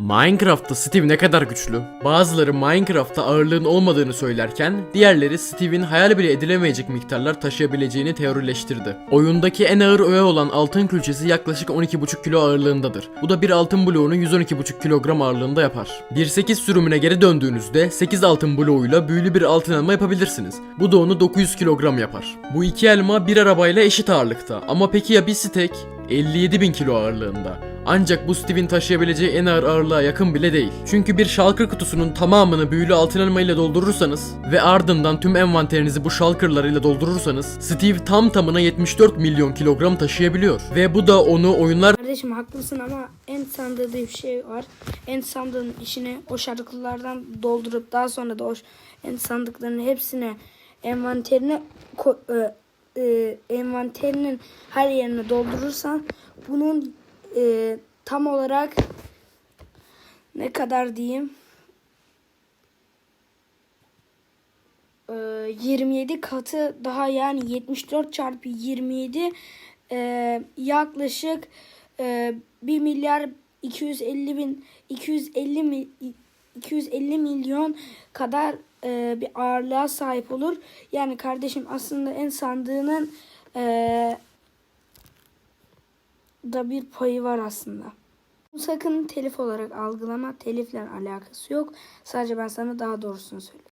Minecraft'ta Steve ne kadar güçlü? Bazıları Minecraft'ta ağırlığın olmadığını söylerken, diğerleri Steve'in hayal bile edilemeyecek miktarlar taşıyabileceğini teorileştirdi. Oyundaki en ağır öğe olan altın külçesi yaklaşık 12,5 kilo ağırlığındadır. Bu da bir altın bloğunu 112,5 kilogram ağırlığında yapar. 1.8 sürümüne geri döndüğünüzde 8 altın bloğuyla büyülü bir altın elma yapabilirsiniz. Bu da onu 900 kilogram yapar. Bu iki elma bir arabayla eşit ağırlıkta ama peki ya bir steak? 57 bin kilo ağırlığında. Ancak bu Steve'in taşıyabileceği en ağır ağırlığa yakın bile değil. Çünkü bir şalkır kutusunun tamamını büyülü altın elma ile doldurursanız ve ardından tüm envanterinizi bu şalkırlarıyla doldurursanız Steve tam tamına 74 milyon kilogram taşıyabiliyor. Ve bu da onu oyunlar Kardeşim haklısın ama en sandığı bir şey var. En sandığın içine o şarkılardan doldurup daha sonra da o en sandıkların hepsine envanterine e, e, envanterinin her yerine doldurursan bunun e, tam olarak ne kadar diyeyim e, 27 katı daha yani 74 çarpı 27 e, yaklaşık e, 1 milyar 250 bin 250 mi, 250 milyon kadar e, bir ağırlığa sahip olur. Yani kardeşim aslında en sandığının e, da bir payı var aslında. Sakın telif olarak algılama. Telifle alakası yok. Sadece ben sana daha doğrusunu söylüyorum.